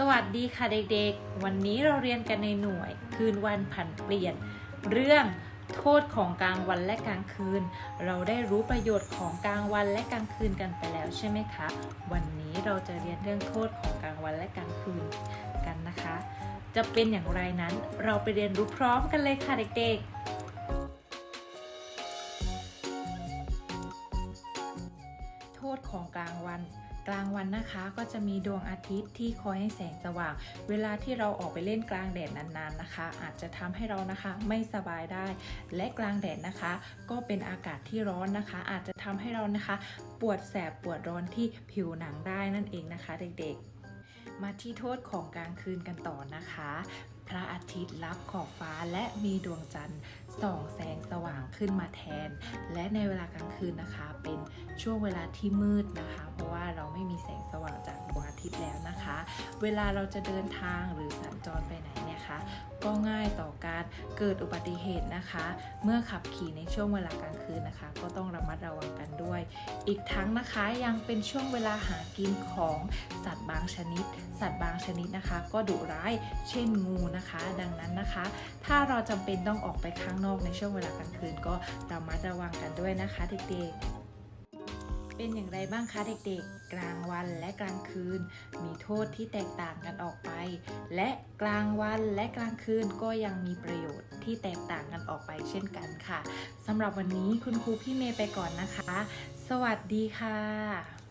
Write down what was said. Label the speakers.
Speaker 1: สวัสดีค่ะเด็กๆ วันนี้เราเรียนกันในหน่วย คืนวันผันเปลี่ยน เรื่องโทษของกลางวันและกลางคืน เราได้รู้ประโยชน์ของกลางวันและกลางคืนกันไปแล้วใช่ไหมคะ วันนี้เราจะเรียนเรื่องโทษของกลางวันและกลางคืนกันนะคะ จะเป็นอย่างไรนั้นเราไปเรียนรู้พร้อมกันเลยค่ะเด็กๆโทษของกลางวัน กลางวันนะคะ ก็จะมีดวงอาทิตย์ที่คอยให้แสงสว่าง เวลาที่เราออกไปเล่นกลางแดดนานๆนะคะ อาจจะทำให้เรานะคะไม่สบายได้ และกลางแดดนะคะ ก็เป็นอากาศที่ร้อนนะคะ อาจจะทำให้เรานะคะ ปวดแสบปวดร้อนที่ผิวหนังได้นั่นเองนะคะ เด็กๆ มาที่โทษของกลางคืนกันต่อนะคะพระอาทิตย์รับขอบฟ้าและมีดวงจันทร์ส่องแสงสว่างขึ้นมาแทน และในเวลากลางคืนนะคะ เป็นช่วงเวลาที่มืดนะคะ เพราะว่า แล้วนะคะ เวลาเราจะเดินทางหรือสัญจรไปไหนเนี่ยคะก็ง่ายต่อการเกิดอุบัติเหตุนะคะ เมื่อขับขี่ในช่วงเวลากลางคืนนะคะ ก็ต้องระมัดระวังกันด้วย อีกทั้งนะคะยังเป็นช่วงเวลาหากินของสัตว์บางชนิด สัตว์บางชนิดนะคะ ก็ดุร้ายเช่นงูนะคะ ดังนั้นนะคะ ถ้าเราจำเป็นต้องออกไปข้างนอกในช่วงเวลากลางคืน ก็ระมัดระวังกันด้วยนะคะเด็กๆ เป็นอย่างไรบ้างคะเด็กๆ กลางวันและกลางคืน มีโทษที่แตกต่างกันออกไป และกลางวันและกลางคืนก็ยังมีประโยชน์ที่แตกต่างกันออกไปเช่นกันค่ะสำหรับวันนี้คุณครูพี่เมย์ไปก่อนนะคะ สวัสดีค่ะ